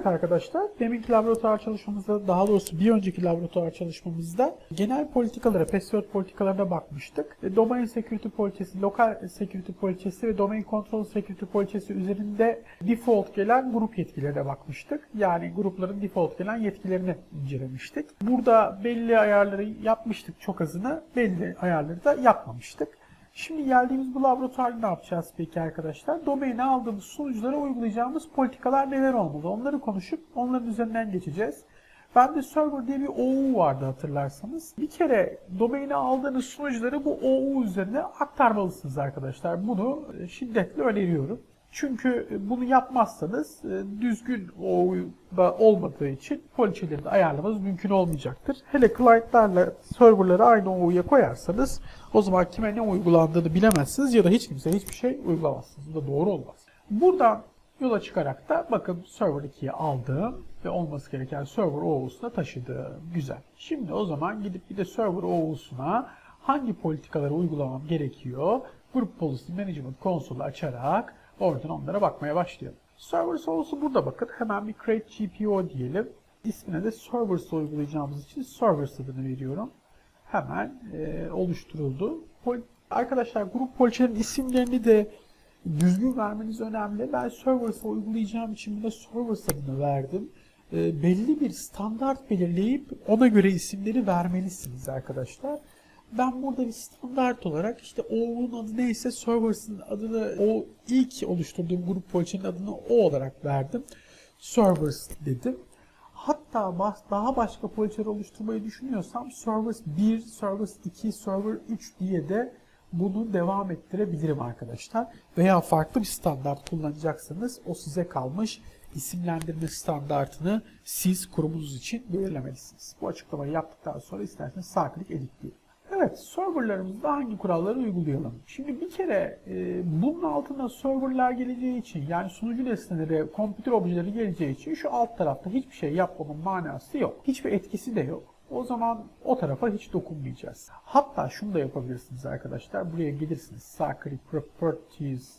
Evet arkadaşlar, deminki laboratuvar çalışmamızda, daha doğrusu bir önceki laboratuvar çalışmamızda genel politikalara, password politikalarına bakmıştık. E, Domain security poliçesi, lokal security poliçesi ve domain control security poliçesi üzerinde default gelen grup yetkilerine bakmıştık. Yani grupların default gelen yetkilerini incelemiştik. Burada belli ayarları yapmıştık çok azını, belli ayarları da yapmamıştık. Şimdi geldiğimiz bu laboratuvarda ne yapacağız peki arkadaşlar? Domaine aldığımız sunuculara uygulayacağımız politikalar neler olmalı? Onları konuşup onların üzerinden geçeceğiz. Bende server diye bir OU vardı hatırlarsanız. Bir kere domaine aldığınız sunucuları bu OU üzerine aktarmalısınız arkadaşlar. Bunu şiddetle öneriyorum. Çünkü bunu yapmazsanız e, düzgün olmadığı için poliçeleri de ayarlamanız mümkün olmayacaktır. Hele client'larla serverları aynı OU'ya koyarsanız o zaman kime ne uygulandığını bilemezsiniz ya da hiç kimse hiçbir şey uygulamazsınız. Bu da doğru olmaz. Buradan yola çıkarak da bakın server 2'yi aldım ve olması gereken server OU'suna taşıdım. Güzel. Şimdi o zaman gidip bir de server OU'suna hangi politikaları uygulamam gerekiyor? Group Policy Management konsolunu açarak oradan onlara bakmaya başlayalım. Servers olsun burada bakın. Hemen bir create GPO diyelim. İsmine de servers uygulayacağımız için servers adını veriyorum. Hemen e, oluşturuldu. Pol- Arkadaşlar grup poliçelerin isimlerini de düzgün vermeniz önemli. Ben servers'a uygulayacağım için buna servers adını verdim. E, belli bir standart belirleyip ona göre isimleri vermelisiniz arkadaşlar. Ben burada bir standart olarak işte O'nun adı neyse servers'ın adını o ilk oluşturduğum grup poliçenin adını o olarak verdim. Servers dedim. Hatta daha başka poliçeler oluşturmayı düşünüyorsam servers 1, servers 2, server 3 diye de bunu devam ettirebilirim arkadaşlar. Veya farklı bir standart kullanacaksanız o size kalmış isimlendirme standartını siz kurumunuz için belirlemelisiniz. Bu açıklamayı yaptıktan sonra isterseniz sağ klik editleyin. Evet, serverlarımızda hangi kuralları uygulayalım? Şimdi bir kere e, bunun altında serverlar geleceği için yani sunucu nesneleri, computer objeleri geleceği için şu alt tarafta hiçbir şey yapmamın manası yok. Hiçbir etkisi de yok. O zaman o tarafa hiç dokunmayacağız. Hatta şunu da yapabilirsiniz arkadaşlar. Buraya gelirsiniz. Sağ klik properties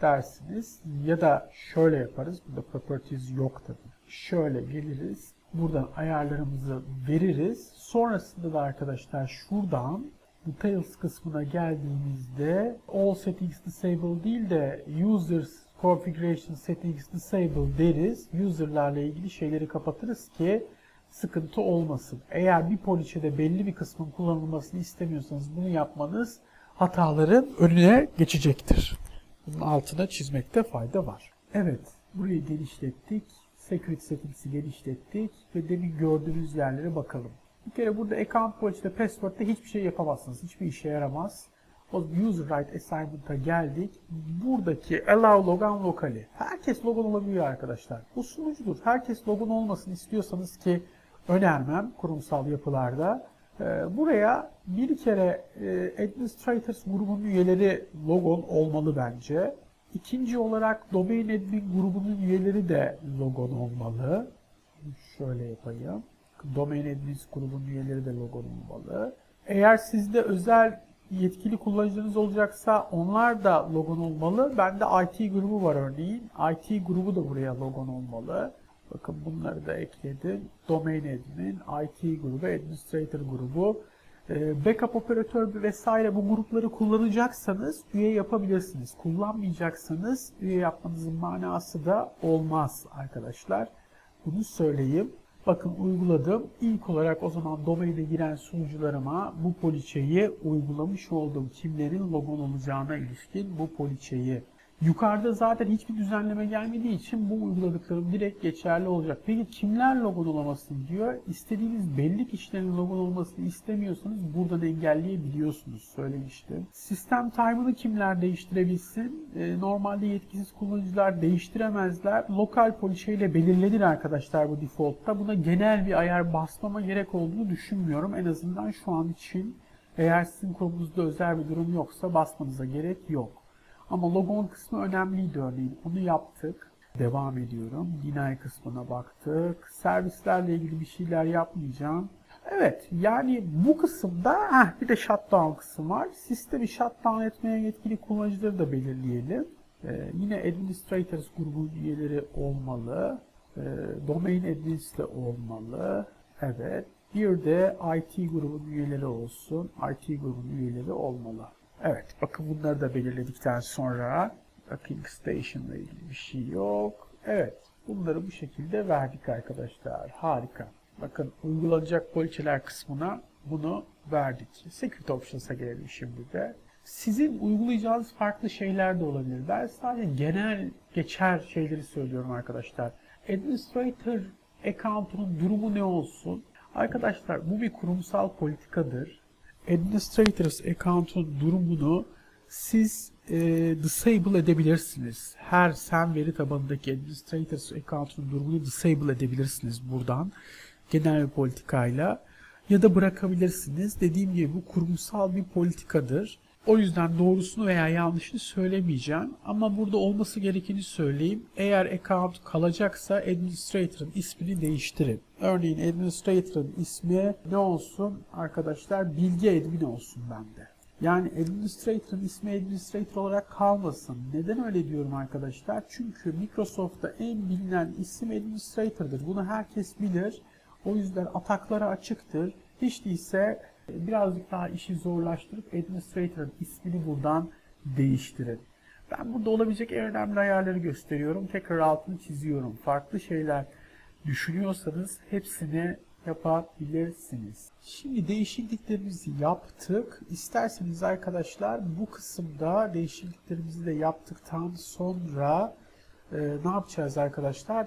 dersiniz. Ya da şöyle yaparız. Burada properties yok tabii. Şöyle geliriz. Buradan ayarlarımızı veririz. Sonrasında da arkadaşlar şuradan Details kısmına geldiğimizde All Settings Disable değil de Users Configuration Settings Disable deriz. User'larla ilgili şeyleri kapatırız ki sıkıntı olmasın. Eğer bir poliçede belli bir kısmın kullanılmasını istemiyorsanız bunu yapmanız hataların önüne geçecektir. Bunun altına çizmekte fayda var. Evet, burayı genişlettik. Security settings'i genişlettik ve demin gördüğünüz yerlere bakalım. Bir kere burada account policy'de password'da hiçbir şey yapamazsınız. Hiçbir işe yaramaz. O user right assignment'a geldik. Buradaki allow logon lokali. Herkes logon olabiliyor arkadaşlar. Bu sunucudur. Herkes logon olmasını istiyorsanız ki önermem kurumsal yapılarda. Ee, Buraya bir kere e, Administrators grubunun üyeleri logon olmalı bence. İkinci olarak Domain Admin grubunun üyeleri de logon olmalı. Şöyle yapayım. Domain Admins grubunun üyeleri de logon olmalı. Eğer sizde özel yetkili kullanıcınız olacaksa onlar da logon olmalı. Bende IT grubu var örneğin. IT grubu da buraya logon olmalı. Bakın bunları da ekledim. Domain Admin, IT grubu, Administrator grubu. Ee, Backup operatör vesaire bu grupları kullanacaksanız üye yapabilirsiniz. Kullanmayacaksanız üye yapmanızın manası da olmaz arkadaşlar. Bunu söyleyeyim. Bakın uyguladım. İlk olarak o zaman domaine giren sunucularıma bu poliçeyi uygulamış oldum. Kimlerin logon olacağına ilişkin bu poliçeyi. Yukarıda zaten hiçbir düzenleme gelmediği için bu uyguladıklarım direkt geçerli olacak. Peki kimler logon olamasın diyor. İstediğiniz belli kişilerin logon olmasını istemiyorsanız buradan engelleyebiliyorsunuz. Söylemiştim. Sistem time'ını kimler değiştirebilsin? Ee, normalde yetkisiz kullanıcılar değiştiremezler. Lokal poliçeyle belirlenir arkadaşlar bu default'ta. Buna genel bir ayar basmama gerek olduğunu düşünmüyorum. En azından şu an için. Eğer sizin kurumunuzda özel bir durum yoksa basmanıza gerek yok. Ama logon kısmı önemliydi örneğin. Onu yaptık. Devam ediyorum. Deny kısmına baktık. Servislerle ilgili bir şeyler yapmayacağım. Evet yani bu kısımda heh, bir de shutdown kısmı var. Sistemi shutdown etmeye yetkili kullanıcıları da belirleyelim. Ee, yine administrators grubun üyeleri olmalı. E, domain admins de olmalı. Evet. Bir de IT grubun üyeleri olsun. IT grubun üyeleri olmalı. Evet. Bakın bunları da belirledikten sonra Docking Station ile ilgili bir şey yok. Evet. Bunları bu şekilde verdik arkadaşlar. Harika. Bakın uygulanacak poliçeler kısmına bunu verdik. Security Options'a gelelim şimdi de. Sizin uygulayacağınız farklı şeyler de olabilir. Ben sadece genel geçer şeyleri söylüyorum arkadaşlar. Administrator account'unun durumu ne olsun? Arkadaşlar bu bir kurumsal politikadır. Administrators account'un durumunu siz e, disable edebilirsiniz. Her sen veri tabanındaki administrators account'un durumunu disable edebilirsiniz buradan. Genel bir politikayla ya da bırakabilirsiniz. Dediğim gibi bu kurumsal bir politikadır. O yüzden doğrusunu veya yanlışını söylemeyeceğim. Ama burada olması gerekeni söyleyeyim. Eğer account kalacaksa administrator'ın ismini değiştirin. Örneğin administrator'ın ismi ne olsun arkadaşlar? Bilgi admin olsun bende. Yani administrator'ın ismi administrator olarak kalmasın. Neden öyle diyorum arkadaşlar? Çünkü Microsoft'ta en bilinen isim administrator'dır. Bunu herkes bilir. O yüzden ataklara açıktır. Hiç değilse birazcık daha işi zorlaştırıp administrator'ın ismini buradan değiştirin. Ben burada olabilecek en önemli ayarları gösteriyorum. Tekrar altını çiziyorum. Farklı şeyler düşünüyorsanız hepsini yapabilirsiniz. Şimdi değişikliklerimizi yaptık. İsterseniz arkadaşlar bu kısımda değişikliklerimizi de yaptıktan sonra e, ne yapacağız arkadaşlar?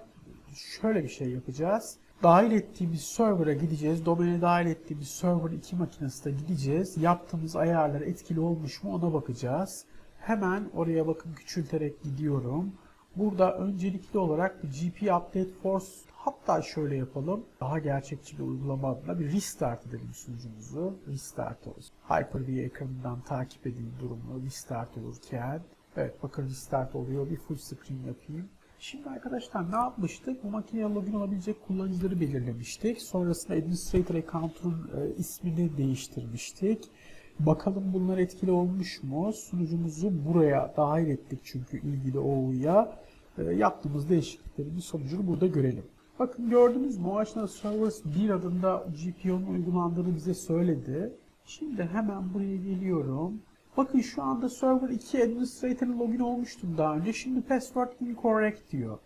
Şöyle bir şey yapacağız dahil ettiğimiz server'a gideceğiz. Domaine dahil ettiğimiz server 2 makinesine gideceğiz. Yaptığımız ayarlar etkili olmuş mu ona bakacağız. Hemen oraya bakın küçülterek gidiyorum. Burada öncelikli olarak bir GP Update Force hatta şöyle yapalım. Daha gerçekçi bir uygulama adına bir restart edelim sunucumuzu. Restart olsun. Hyper-V ekranından takip edin durumu restart olurken. Evet bakın restart oluyor. Bir full screen yapayım. Şimdi arkadaşlar ne yapmıştık? Bu makineye login olabilecek kullanıcıları belirlemiştik. Sonrasında administrator account'un e, ismini değiştirmiştik. Bakalım bunlar etkili olmuş mu? Sunucumuzu buraya dahil ettik çünkü ilgili OU'ya. E, yaptığımız değişikliklerin sonucunu burada görelim. Bakın gördünüz mü? OHNA Servers 1 adında GPO'nun uygulandığını bize söyledi. Şimdi hemen buraya geliyorum. Bakın şu anda server 2 administrator login olmuştum daha önce. Şimdi password incorrect diyor.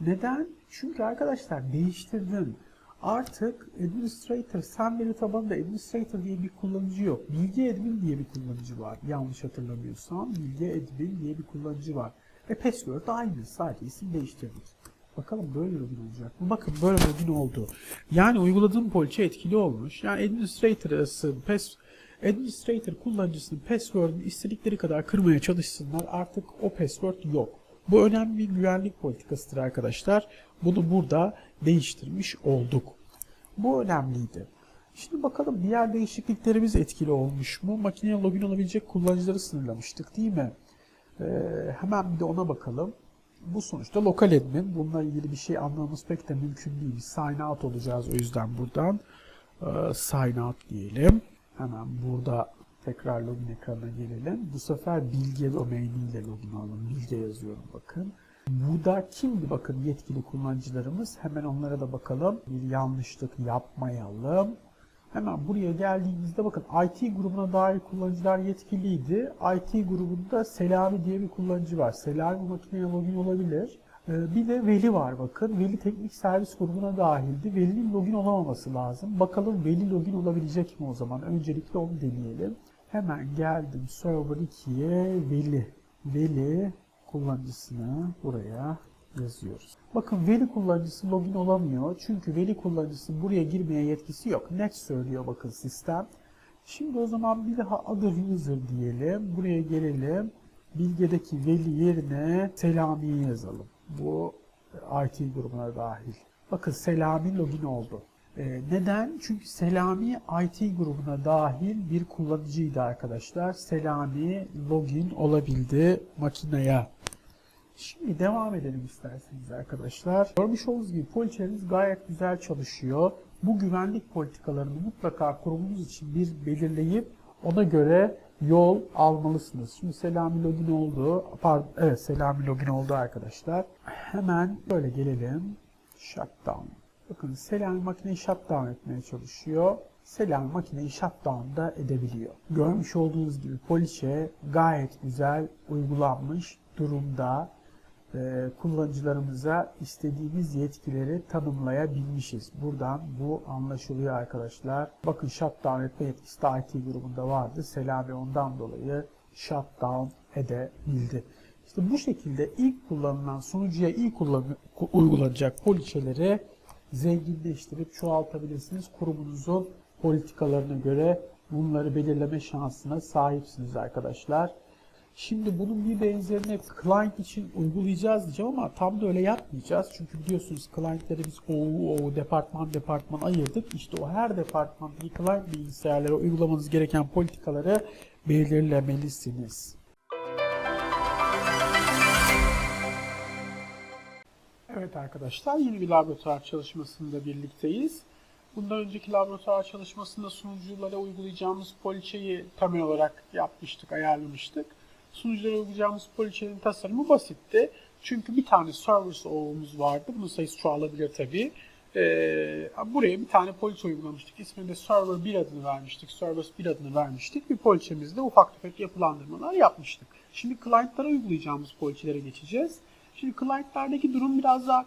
Neden? Çünkü arkadaşlar değiştirdim. Artık administrator, sen veri tabanında administrator diye bir kullanıcı yok. Bilgi admin diye bir kullanıcı var. Yanlış hatırlamıyorsam bilgi admin diye bir kullanıcı var. E password aynı. Sadece isim değiştirdik. Bakalım böyle login olacak mı? Bakın böyle login oldu. Yani uyguladığım poliçe etkili olmuş. Yani administrator'ın pass Administrator kullanıcısının password'ını istedikleri kadar kırmaya çalışsınlar. Artık o password yok. Bu önemli bir güvenlik politikasıdır arkadaşlar. Bunu burada değiştirmiş olduk. Bu önemliydi. Şimdi bakalım diğer değişikliklerimiz etkili olmuş mu? Makineye login olabilecek kullanıcıları sınırlamıştık değil mi? Ee, hemen bir de ona bakalım. Bu sonuçta lokal admin. Bununla ilgili bir şey anlamamız pek de mümkün değil. Sign out olacağız o yüzden buradan. Ee, sign out diyelim. Hemen burada tekrar login ekranına gelelim. Bu sefer bilge domainiyle login alalım. Bilge yazıyorum bakın. Burada kimdi bakın yetkili kullanıcılarımız? Hemen onlara da bakalım. Bir yanlışlık yapmayalım. Hemen buraya geldiğimizde bakın IT grubuna dair kullanıcılar yetkiliydi. IT grubunda Selami diye bir kullanıcı var. Selami makineye login olabilir. Ee, bir de Veli var bakın. Veli teknik servis grubuna dahildi. Veli'nin login olamaması lazım. Bakalım Veli login olabilecek mi o zaman? Öncelikle onu deneyelim. Hemen geldim server 2'ye Veli. Veli kullanıcısını buraya yazıyoruz. Bakın Veli kullanıcısı login olamıyor. Çünkü Veli kullanıcısı buraya girmeye yetkisi yok. Net söylüyor bakın sistem. Şimdi o zaman bir daha other user diyelim. Buraya gelelim. Bilgedeki Veli yerine Selami'yi yazalım. Bu IT grubuna dahil. Bakın Selami login oldu. Ee, neden? Çünkü Selami IT grubuna dahil bir kullanıcıydı arkadaşlar. Selami login olabildi makineye. Şimdi devam edelim isterseniz arkadaşlar. Görmüş olduğunuz gibi poliçelerimiz gayet güzel çalışıyor. Bu güvenlik politikalarını mutlaka kurumunuz için bir belirleyip ona göre yol almalısınız. Şimdi Selami login oldu. Pardon, evet Selami login oldu arkadaşlar. Hemen böyle gelelim. Shutdown. Bakın Selami makineyi shutdown etmeye çalışıyor. Selami makineyi shutdown da edebiliyor. Görmüş olduğunuz gibi poliçe gayet güzel uygulanmış durumda. Ee, kullanıcılarımıza istediğimiz yetkileri tanımlayabilmişiz. Buradan bu anlaşılıyor arkadaşlar. Bakın shutdown etme yetkisi de IT grubunda vardı. Selami ondan dolayı shutdown edebildi. İşte bu şekilde ilk kullanılan sunucuya ilk uygulanacak poliçeleri zenginleştirip çoğaltabilirsiniz. Kurumunuzun politikalarına göre bunları belirleme şansına sahipsiniz arkadaşlar. Şimdi bunun bir benzerini client için uygulayacağız diyeceğim ama tam da öyle yapmayacağız. Çünkü biliyorsunuz client'leri biz OU, OU, departman departman ayırdık. İşte o her departmandaki client bilgisayarlara uygulamanız gereken politikaları belirlemelisiniz. Evet arkadaşlar yeni bir laboratuvar çalışmasında birlikteyiz. Bundan önceki laboratuvar çalışmasında sunuculara uygulayacağımız poliçeyi temel olarak yapmıştık, ayarlamıştık. Sunuculara uygulayacağımız poliçenin tasarımı basitti. Çünkü bir tane server ağımız vardı. Bunun sayısı çoğalabilir tabii. Ee, buraya bir tane poliçe uygulamıştık. İsmini de server 1 adını vermiştik. Server 1 adını vermiştik. Bir poliçemizde ufak tefek yapılandırmalar yapmıştık. Şimdi client'lara uygulayacağımız poliçelere geçeceğiz. Şimdi client'lardaki durum biraz daha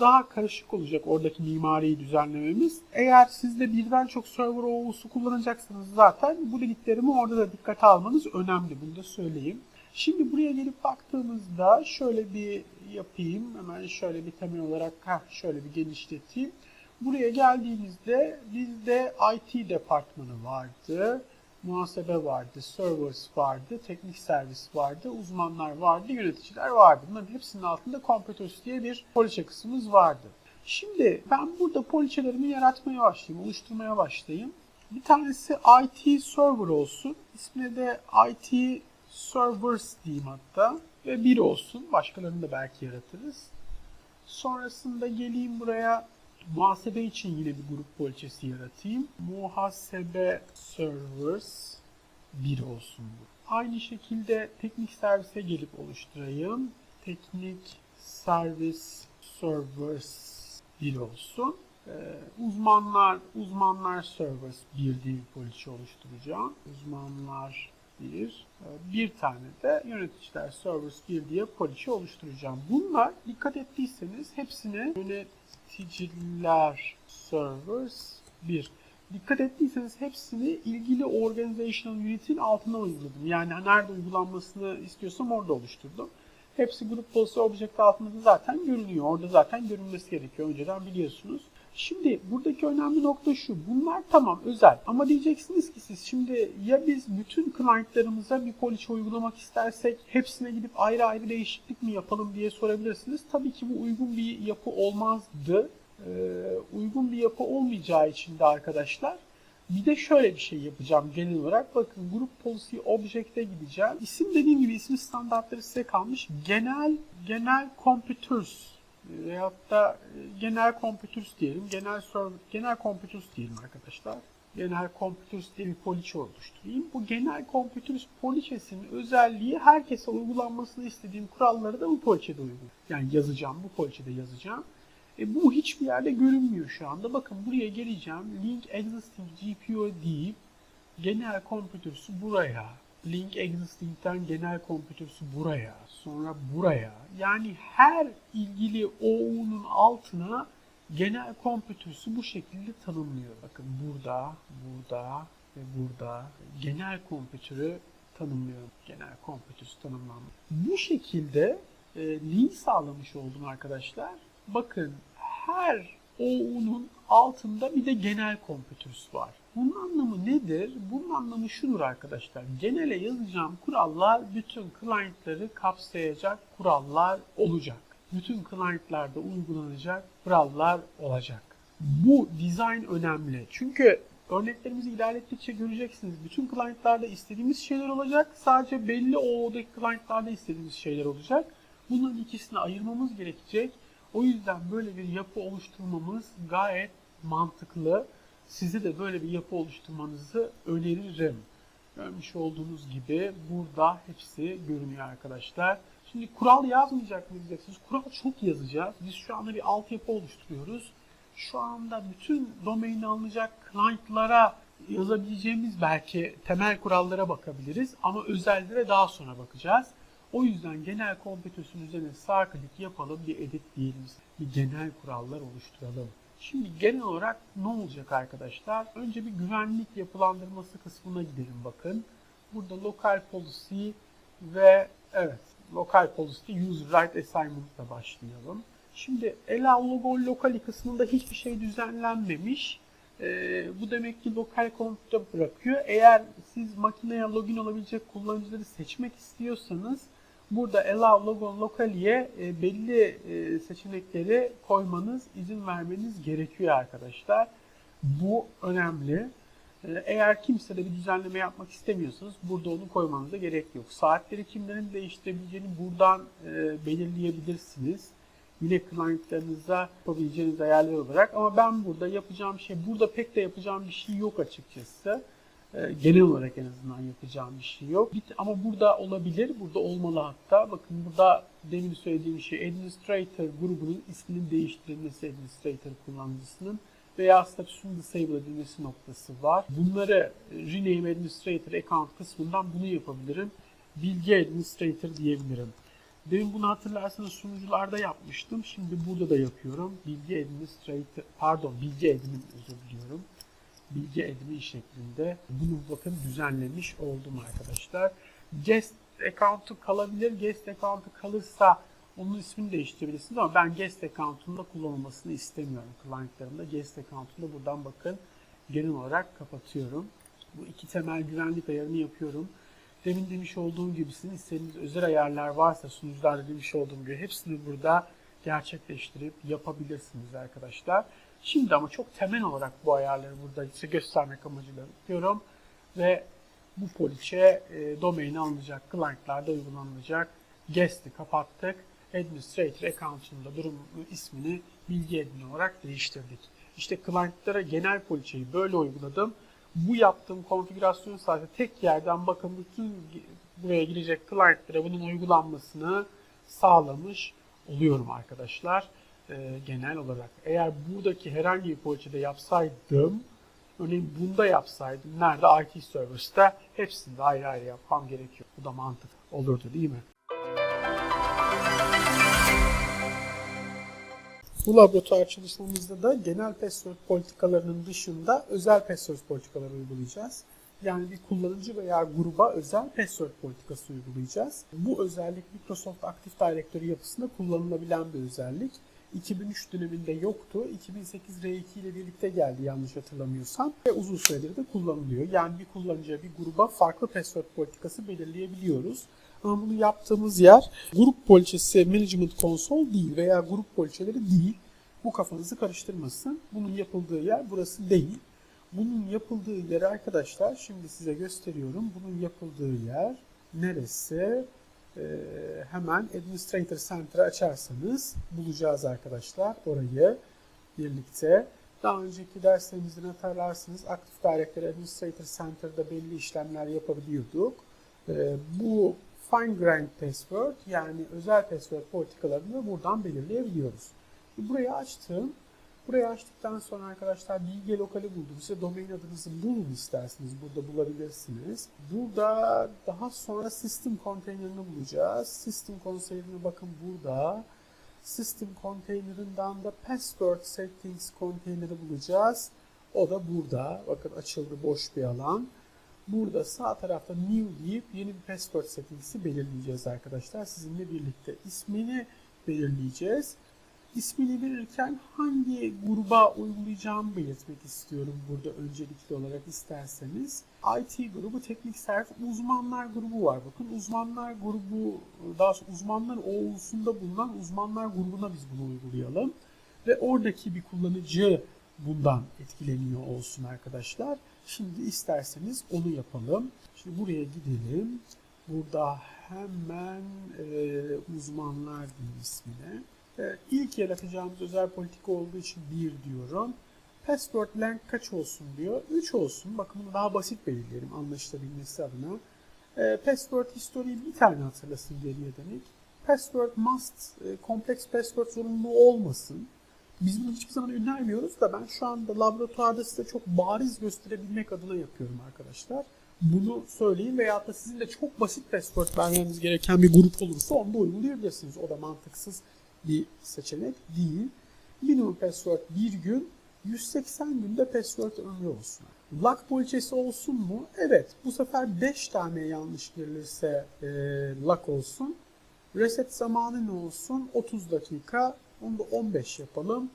daha karışık olacak oradaki mimariyi düzenlememiz. Eğer siz de birden çok server OO'su kullanacaksanız zaten bu dediklerimi orada da dikkate almanız önemli. Bunu da söyleyeyim. Şimdi buraya gelip baktığımızda şöyle bir yapayım. Hemen şöyle bir temel olarak heh, şöyle bir genişleteyim. Buraya geldiğimizde bizde IT departmanı vardı muhasebe vardı, servers vardı, teknik servis vardı, uzmanlar vardı, yöneticiler vardı. Bunların hepsinin altında computers diye bir poliçe kısmımız vardı. Şimdi ben burada poliçelerimi yaratmaya başlayayım, oluşturmaya başlayayım. Bir tanesi IT server olsun. İsmine de IT servers diyeyim hatta. Ve bir olsun. Başkalarını da belki yaratırız. Sonrasında geleyim buraya Muhasebe için yine bir grup poliçesi yaratayım. Muhasebe servers 1 olsun bu. Aynı şekilde teknik servise gelip oluşturayım. Teknik servis servers 1 olsun. Ee, uzmanlar uzmanlar servers 1 diye bir poliçe oluşturacağım. Uzmanlar 1. Bir tane de yöneticiler servers 1 diye poliçe oluşturacağım. Bunlar dikkat ettiyseniz hepsine yöneticiler servers 1. Dikkat ettiyseniz hepsini ilgili organizational unit'in altına uyguladım. Yani nerede uygulanmasını istiyorsam orada oluşturdum. Hepsi grup policy object altında da zaten görünüyor. Orada zaten görünmesi gerekiyor. Önceden biliyorsunuz. Şimdi buradaki önemli nokta şu. Bunlar tamam özel. Ama diyeceksiniz ki siz şimdi ya biz bütün clientlarımıza bir poliçe uygulamak istersek hepsine gidip ayrı ayrı değişiklik mi yapalım diye sorabilirsiniz. Tabii ki bu uygun bir yapı olmazdı. Ee, uygun bir yapı olmayacağı için de arkadaşlar bir de şöyle bir şey yapacağım genel olarak. Bakın grup policy object'e gideceğim. İsim dediğim gibi isim standartları size kalmış. Genel genel computers veyahut da genel computers diyelim. Genel server, genel computers diyelim arkadaşlar. Genel computers diye bir poliçe oluşturayım. Bu genel computers poliçesinin özelliği herkese uygulanmasını istediğim kuralları da bu poliçede uygun. Yani yazacağım, bu poliçede yazacağım. E, bu hiçbir yerde görünmüyor şu anda. Bakın buraya geleceğim. Link existing GPU deyip genel computers'ı buraya. Link existing'den genel computers'ı buraya. Sonra buraya. Yani her ilgili OU'nun altına genel computers'ı bu şekilde tanımlıyor. Bakın burada, burada ve burada genel computer'ı tanımlıyorum. Genel computers tanımlanmış. Bu şekilde e, link sağlamış oldum arkadaşlar. Bakın her OU'nun altında bir de genel computers var. Bunun anlamı nedir? Bunun anlamı şudur arkadaşlar. Genele yazacağım kurallar bütün client'ları kapsayacak kurallar olacak. Bütün client'larda uygulanacak kurallar olacak. Bu dizayn önemli. Çünkü örneklerimizi ilerlettikçe göreceksiniz. Bütün client'larda istediğimiz şeyler olacak. Sadece belli OO'daki client'larda istediğimiz şeyler olacak. Bunların ikisini ayırmamız gerekecek. O yüzden böyle bir yapı oluşturmamız gayet mantıklı. Size de böyle bir yapı oluşturmanızı öneririm. Görmüş olduğunuz gibi burada hepsi görünüyor arkadaşlar. Şimdi kural yazmayacak mı diyeceksiniz. Kural çok yazacağız. Biz şu anda bir altyapı oluşturuyoruz. Şu anda bütün domaini alınacak client'lara yazabileceğimiz belki temel kurallara bakabiliriz. Ama özellere daha sonra bakacağız. O yüzden genel kompetüsün üzerine sağ klik yapalım, bir edit diyelim, bir genel kurallar oluşturalım. Şimdi genel olarak ne olacak arkadaşlar? Önce bir güvenlik yapılandırması kısmına gidelim bakın. Burada local policy ve evet local policy user right assignment ile başlayalım. Şimdi allow logo locally kısmında hiçbir şey düzenlenmemiş. Ee, bu demek ki lokal komuta bırakıyor. Eğer siz makineye login olabilecek kullanıcıları seçmek istiyorsanız burada allow logo locally'e e, belli e, seçenekleri koymanız, izin vermeniz gerekiyor arkadaşlar. Bu önemli. Ee, Eğer kimse de bir düzenleme yapmak istemiyorsanız burada onu koymanıza gerek yok. Saatleri kimlerin değiştirebileceğini buradan e, belirleyebilirsiniz. Yine clientlarınıza yapabileceğiniz ayarlar olarak. Ama ben burada yapacağım şey, burada pek de yapacağım bir şey yok açıkçası. Ee, Genel olarak en azından yapacağım bir şey yok. Ama burada olabilir, burada olmalı hatta. Bakın burada demin söylediğim şey Administrator grubunun isminin değiştirilmesi Administrator kullanıcısının veya statüsünün disable edilmesi noktası var. Bunları e, rename administrator account kısmından bunu yapabilirim. Bilgi administrator diyebilirim. Demin bunu hatırlarsanız sunucularda yapmıştım. Şimdi burada da yapıyorum. Bilgi administrator, pardon bilgi admin özür diliyorum. Bilgi admin şeklinde bunu bakın düzenlemiş oldum arkadaşlar. Guest account'u kalabilir. Guest account'u kalırsa onun ismini değiştirebilirsiniz ama ben guest account'unda kullanılmasını istemiyorum. Client'larımda guest account'unda buradan bakın genel olarak kapatıyorum. Bu iki temel güvenlik ayarını yapıyorum. Demin demiş olduğum gibi sizin istediğiniz özel ayarlar varsa sunucularda demiş olduğum gibi hepsini burada gerçekleştirip yapabilirsiniz arkadaşlar. Şimdi ama çok temel olarak bu ayarları burada size göstermek amacıyla yapıyorum. Ve bu poliçe e, domaini alınacak, client'larda uygulanacak. Guest'i kapattık. Administrator account'unda durum ismini bilgi admin olarak değiştirdik. İşte client'lara genel poliçeyi böyle uyguladım. Bu yaptığım konfigürasyon sadece tek yerden bakın bütün buraya girecek client'lara bunun uygulanmasını sağlamış oluyorum arkadaşlar. Ee, genel olarak. Eğer buradaki herhangi bir poliçede yapsaydım Örneğin bunda yapsaydım nerede IT Service'te hepsini de ayrı ayrı yapmam gerekiyor. Bu da mantık olurdu değil mi? Bu laboratuvar çalışmamızda da genel password politikalarının dışında özel password politikaları uygulayacağız. Yani bir kullanıcı veya gruba özel password politikası uygulayacağız. Bu özellik Microsoft Active Directory yapısında kullanılabilen bir özellik. 2003 döneminde yoktu. 2008 R2 ile birlikte geldi yanlış hatırlamıyorsam. Ve uzun süredir de kullanılıyor. Yani bir kullanıcıya, bir gruba farklı password politikası belirleyebiliyoruz. Ama bunu yaptığımız yer grup poliçesi management console değil veya grup poliçeleri değil. Bu kafanızı karıştırmasın. Bunun yapıldığı yer burası değil. Bunun yapıldığı yer arkadaşlar şimdi size gösteriyorum. Bunun yapıldığı yer neresi? Ee, hemen Administrator Center'ı açarsanız bulacağız arkadaşlar orayı birlikte. Daha önceki derslerimizden hatırlarsınız Active Directory Administrator Center'da belli işlemler yapabiliyorduk. Ee, bu Fine Grained Password yani özel password politikalarını buradan belirleyebiliyoruz. Burayı açtım. Burayı açtıktan sonra arkadaşlar bilgi lokali buldum. Size domain adınızı bulun isterseniz. Burada bulabilirsiniz. Burada daha sonra system container'ını bulacağız. System container'ına bakın burada. System container'ından da password settings container'ı bulacağız. O da burada. Bakın açıldı boş bir alan. Burada sağ tarafta new deyip yeni bir password settings'i belirleyeceğiz arkadaşlar. Sizinle birlikte ismini belirleyeceğiz. İsmini verirken hangi gruba uygulayacağımı belirtmek istiyorum burada öncelikli olarak isterseniz. IT grubu teknik servis uzmanlar grubu var. Bakın uzmanlar grubu daha sonra uzmanlar olsunda bulunan uzmanlar grubuna biz bunu uygulayalım. Ve oradaki bir kullanıcı bundan etkileniyor olsun arkadaşlar. Şimdi isterseniz onu yapalım. Şimdi buraya gidelim. Burada hemen e, uzmanlar diyeyim ismine. Evet, ilk yaratacağımız özel politika olduğu için 1 diyorum. Password length kaç olsun diyor. 3 olsun. Bakın bunu daha basit belirleyelim anlaşılabilmesi adına. E, password history'yi bir tane hatırlasın geriye dönük. password must, e, password zorunlu olmasın. Biz bunu hiçbir zaman önermiyoruz da ben şu anda laboratuvarda size çok bariz gösterebilmek adına yapıyorum arkadaşlar. Bunu söyleyin veyahut da sizin de çok basit password vermeniz gereken bir grup olursa onu da uygulayabilirsiniz. O da mantıksız bir seçenek değil. Minimum password bir gün, 180 günde password ömrü olsun. Lock poliçesi olsun mu? Evet. Bu sefer 5 tane yanlış girilirse e, lock olsun. Reset zamanı ne olsun? 30 dakika. Onu da 15 yapalım.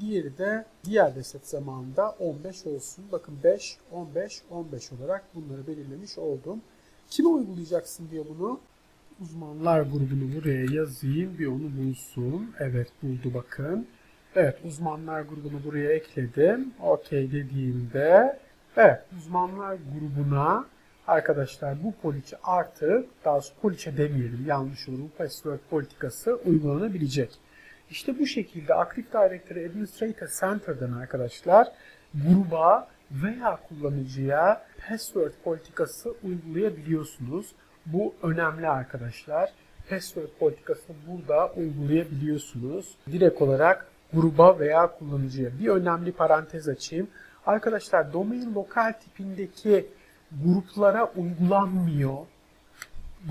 Diğeri de diğer reset zamanında 15 olsun. Bakın 5, 15, 15 olarak bunları belirlemiş oldum. Kime uygulayacaksın diyor bunu. Uzmanlar grubunu buraya yazayım. Bir onu bulsun. Evet buldu bakın. Evet uzmanlar grubunu buraya ekledim. OK dediğimde evet uzmanlar grubuna arkadaşlar bu poliçe artık daha doğrusu poliçe demeyelim yanlış olur. Bu password politikası uygulanabilecek. İşte bu şekilde Active Directory Administrator Center'dan arkadaşlar gruba veya kullanıcıya password politikası uygulayabiliyorsunuz. Bu önemli arkadaşlar. Password politikasını burada uygulayabiliyorsunuz. Direkt olarak gruba veya kullanıcıya. Bir önemli parantez açayım. Arkadaşlar domain lokal tipindeki gruplara uygulanmıyor.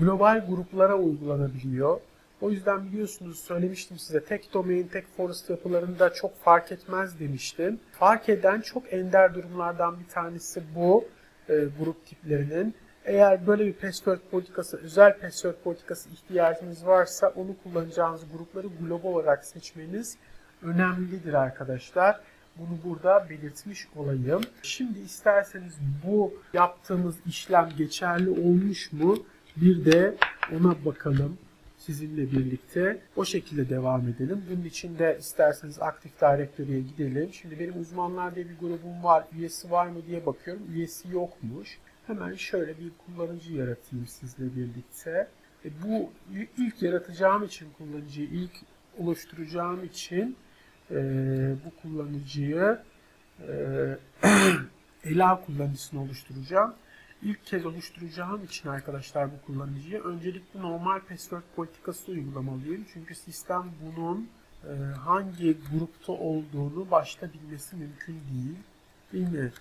Global gruplara uygulanabiliyor. O yüzden biliyorsunuz söylemiştim size tek domain, tek forest yapılarında çok fark etmez demiştim. Fark eden çok ender durumlardan bir tanesi bu e, grup tiplerinin. Eğer böyle bir password politikası, özel password politikası ihtiyacınız varsa onu kullanacağınız grupları global olarak seçmeniz önemlidir arkadaşlar. Bunu burada belirtmiş olayım. Şimdi isterseniz bu yaptığımız işlem geçerli olmuş mu? Bir de ona bakalım sizinle birlikte. O şekilde devam edelim. Bunun için de isterseniz Active Directory'ye gidelim. Şimdi benim uzmanlar diye bir grubum var. Üyesi var mı diye bakıyorum. Üyesi yokmuş. Hemen şöyle bir kullanıcı yaratayım sizle birlikte. E bu ilk yaratacağım için kullanıcıyı ilk oluşturacağım için e, bu kullanıcıyı e, Ela kullanıcısını oluşturacağım. İlk kez oluşturacağım için arkadaşlar bu kullanıcıyı öncelikle normal password politikası uygulamalıyım. Çünkü sistem bunun e, hangi grupta olduğunu başta bilmesi mümkün değil. Değil mi?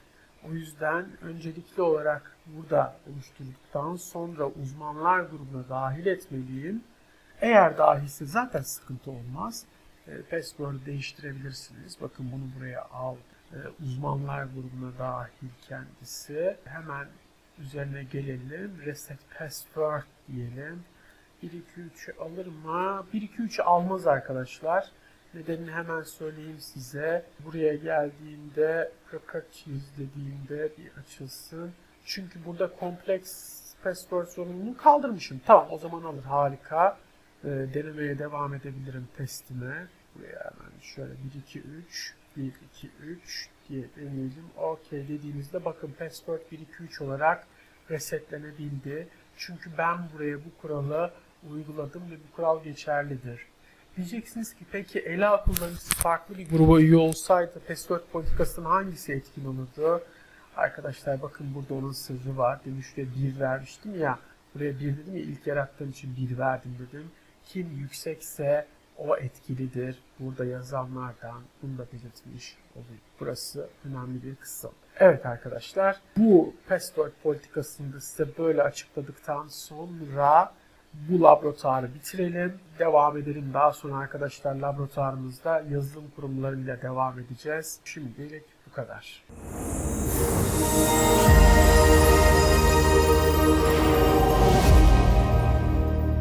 O yüzden öncelikli olarak burada oluşturduktan sonra uzmanlar grubuna dahil etmeliyim. Eğer dahilse zaten sıkıntı olmaz. E, password değiştirebilirsiniz. Bakın bunu buraya al. E, uzmanlar grubuna dahil kendisi. Hemen üzerine gelelim. Reset password diyelim. 1 2 3'ü alır mı? 1 2 3'ü almaz arkadaşlar. Nedenini hemen söyleyeyim size. Buraya geldiğinde properties dediğimde bir açılsın. Çünkü burada kompleks password sorununu kaldırmışım. Tamam o zaman alır. Harika. Ee, denemeye devam edebilirim testime. Buraya hemen şöyle 1 2 3 1 2 3 diye deneyelim. OK dediğimizde bakın password 1 2 3 olarak resetlenebildi. Çünkü ben buraya bu kuralı uyguladım ve bu kural geçerlidir. Diyeceksiniz ki peki Ela kullanıcısı farklı bir gruba üye olsaydı password politikasının hangisi etkin olurdu? Arkadaşlar bakın burada onun sırrı var. Demin şuraya 1 vermiştim ya. Buraya 1 dedim ya ilk yarattığım için 1 verdim dedim. Kim yüksekse o etkilidir. Burada yazanlardan bunu da belirtmiş oluyor. Burası önemli bir kısım. Evet arkadaşlar bu password politikasını da size böyle açıkladıktan sonra bu laboratuvarı bitirelim. Devam edelim. Daha sonra arkadaşlar laboratuvarımızda yazılım kurumlarıyla devam edeceğiz. Şimdilik bu kadar.